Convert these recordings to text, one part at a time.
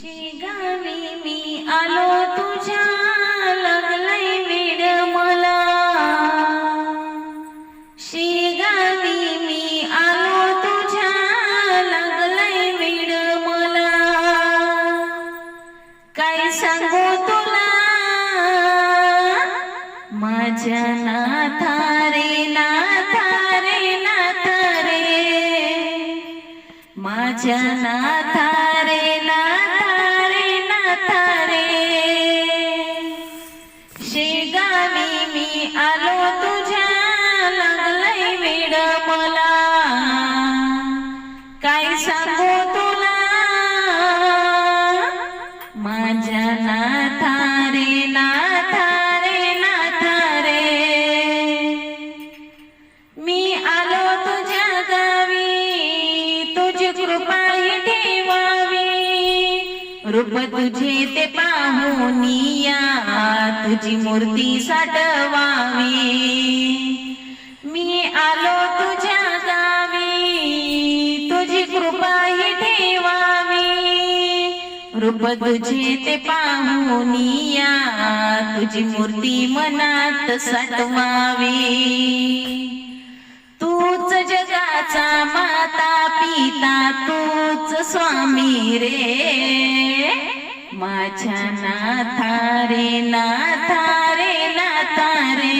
शेगावी मी आलो तुझ्या लागलय वेड मला. शेगावी मी आलो तुझ्या लागलय वेड मला. काय सांगू तुला? माझ्या नाथा रे नाथा रे नाथा रे. माझ्या नाथा शेगावी मी आलो तुझ्या रूप तुझे ते पाहुनिया तुझी मूर्ती साठवावी. मी आलो तुझ्या गावी तुझी कृपा ही ठेवावी. रूप तुझे ते पाहुनिया तुझी मूर्ती मनात साठवावी. तूच जगाचा माता पिता तूच स्वामी रे. माझ्या नाथा रे नाथा रे नाथा रे.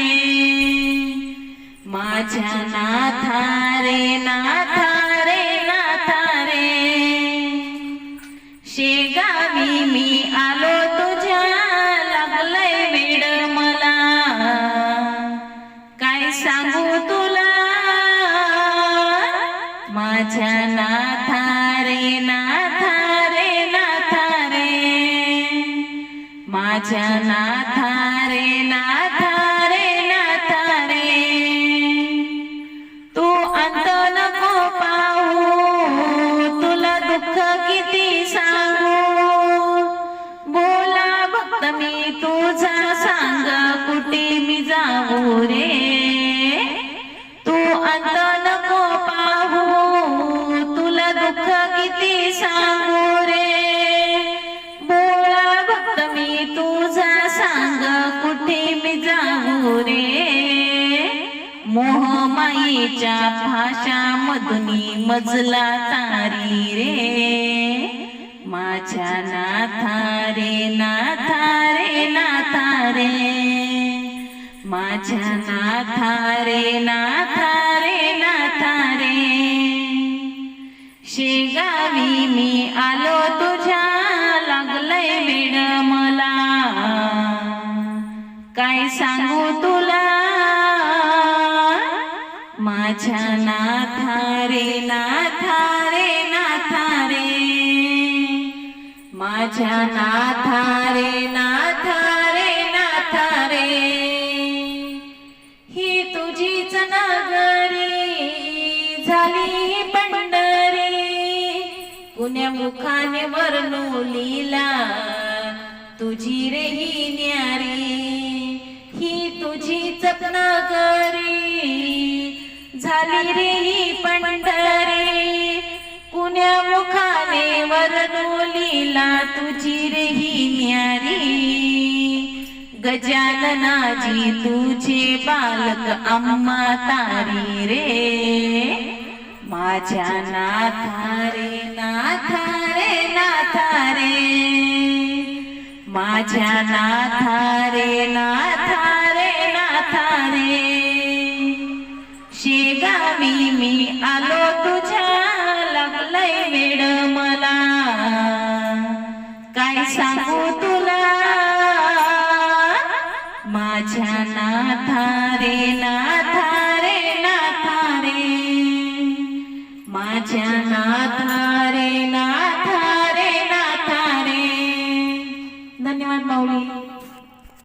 माझ्या नाथा रे नाथा रे नाथा रे. शेगावी मी आलो तुझ्या लागलंय वेड मला. काय सांगू तुला? माझ्या नाथा माझ्या नाथा रे नाथा रे नाथा रे. तू अंत नको पाहू तुला दुःख किती सांगू? बोला भक्त मी तुझा सांग कुठे मी जाऊ रे? तू अंत नको पाहू तुला दुःख किती सांगू? मोहमाईच्या भाषा मधुनी मजला तारी रे. माझ्या नाथा रे नाथा रे नाथा रे माझ्या नाथा रे नाथा रे नाथा रे शेगावी मी आलो तुझ्या माझ्या नाथा रे नाथा रे नाथा रे. माझ्या नाथा रे नाथा रे नाथा रे. ही तुझीच नगरी झाली ही पंढरी. कुण्या मुखाने वर्णुलीला तुझी रे ही न्यारी. ही तुझीच नगरी झाली रे ही पंढरी कुण्या मुखाने वर्णुलीला तुझी रे ही गजाननाजी तुझे बालक अम्मा तारी रे. माझ्या नाथा रे नाथा रे नाथा रे माझ्या नाथा रे नाथा रे नाथा रे गावी मी आलो तुझ्या लागलंय वेड मला. काय सांगू तुला? माझ्या नाथा रे नाथा रे नाथा रे माझ्या नाथा